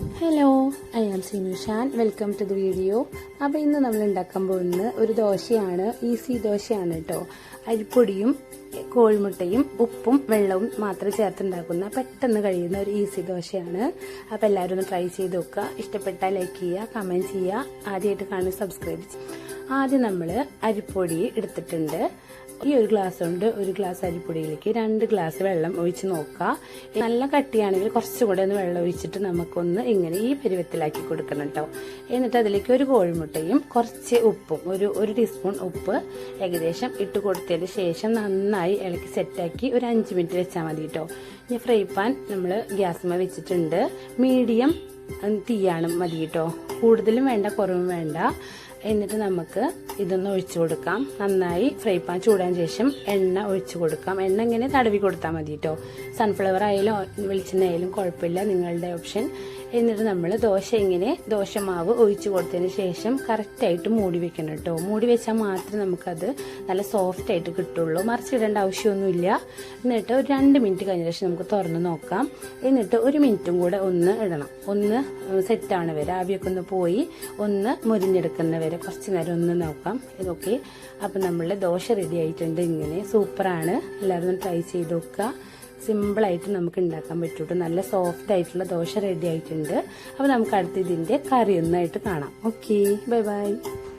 Hello I am Sinu Shan welcome to the video അപ്പോൾ ഇന്ന് നമ്മൾ ഉണ്ടാക്കാൻ പോകുന്നത് ഒരു ദോശയാണ് ഈസി ദോശയാണ് കേട്ടോ അരിപ്പൊടിയും കോഴിമുട്ടയും ഉപ്പും വെള്ളവും മാത്രം ചേർത്തുണ്ടാക്കുന്ന പെട്ടെന്ന് കഴിയുന്ന ഒരു ഈസി ദോശയാണ്. അപ്പോൾ എല്ലാവരും ഒന്ന് ട്രൈ ചെയ്ത് നോക്കുക. ഇഷ്ടപ്പെട്ടാൽ ലൈക്ക് ചെയ്യുക കമന്റ് ചെയ്യുക. ആദ്യമായിട്ട് കാണുന്ന സബ്സ്ക്രൈബ് ചെയ്യുക ആദ്യം നമ്മൾ അരിപ്പൊടി എടുത്തിട്ടുണ്ട്. ഈ ഒരു ഗ്ലാസ് കൊണ്ട് ഒരു ഗ്ലാസ് അരിപ്പൊടിയിലേക്ക് രണ്ട് ഗ്ലാസ് വെള്ളം ഒഴിച്ച് നോക്കുക നല്ല കട്ടിയാണെങ്കിൽ കുറച്ചുകൂടെ ഒന്ന് വെള്ളം ഒഴിച്ചിട്ട് നമുക്കൊന്ന് ഇങ്ങനെ ഈ പരുവത്തിലാക്കി കൊടുക്കണം കേട്ടോ എന്നിട്ട് അതിലേക്ക് ഒരു കോഴിമുട്ടയും കുറച്ച് ഉപ്പും ഒരു ഒരു ടീസ്പൂൺ ഉപ്പ് ഏകദേശം ഇട്ട് കൊടുത്തതിന് ശേഷം നന്നായി ഇളക്കി സെറ്റാക്കി ഒരു അഞ്ച് മിനിറ്റ് വെച്ചാൽ മതി കേട്ടോ ഇനി ഫ്രൈ പാൻ നമ്മൾ ഗ്യാസ്മ വെച്ചിട്ടുണ്ട്. മീഡിയം തീയാണ് മതി കേട്ടോ. കൂടുതലും വേണ്ട കുറവും വേണ്ട. എന്നിട്ട് നമുക്ക് ഇതൊന്ന് ഒഴിച്ചു കൊടുക്കാം. നന്നായി ഫ്രൈ പാൻ ചൂടാൻ ശേഷം എണ്ണ ഒഴിച്ചു കൊടുക്കാം. എണ്ണ ഇങ്ങനെ തടവി കൊടുത്താൽ മതി കേട്ടോ. സൺഫ്ലവർ ആയാലും വെളിച്ചെണ്ണ ആയാലും കുഴപ്പമില്ല. നിങ്ങളുടെ ഓപ്ഷൻ എന്നിട്ട് നമ്മൾ ദോശ ഇങ്ങനെ ദോശമാവ് ഒഴിച്ചു കൊടുത്തതിന് ശേഷം കറക്റ്റായിട്ട് മൂടി വെക്കണം കേട്ടോ മൂടി വെച്ചാൽ മാത്രമേ നമുക്കത് നല്ല സോഫ്റ്റ് ആയിട്ട് കിട്ടുള്ളൂ. മറിച്ചിടേണ്ട ആവശ്യമൊന്നുമില്ല. എന്നിട്ട് ഒരു രണ്ട് മിനിറ്റ് കഴിഞ്ഞ ശേഷം നമുക്ക് തുറന്ന് നോക്കാം. എന്നിട്ട് ഒരു മിനിറ്റും കൂടെ ഒന്ന് ഇടണം. ഒന്ന് സെറ്റാണ് വരെ. ആവിയൊക്കെ ഒന്ന് പോയി ഒന്ന് മുരിഞ്ഞെടുക്കുന്ന വരെ. കുറച്ച് നേരം ഒന്ന് നോക്കാം. ഇതൊക്കെ അപ്പം നമ്മളുടെ ദോശ റെഡി ആയിട്ടുണ്ട്. ഇങ്ങനെ സൂപ്പറാണ് എല്ലാവരും ട്രൈ ചെയ്ത് നോക്കുക. സിമ്പിളായിട്ട് നമുക്ക് ഉണ്ടാക്കാൻ പറ്റൂട്ടോ നല്ല സോഫ്റ്റ് ആയിട്ടുള്ള ദോശ റെഡി ആയിട്ടുണ്ട്. അപ്പോൾ നമുക്ക് അടുത്ത് ഇതിന്റെ കറി ഒന്നായിട്ട് കാണാം. Okay bye bye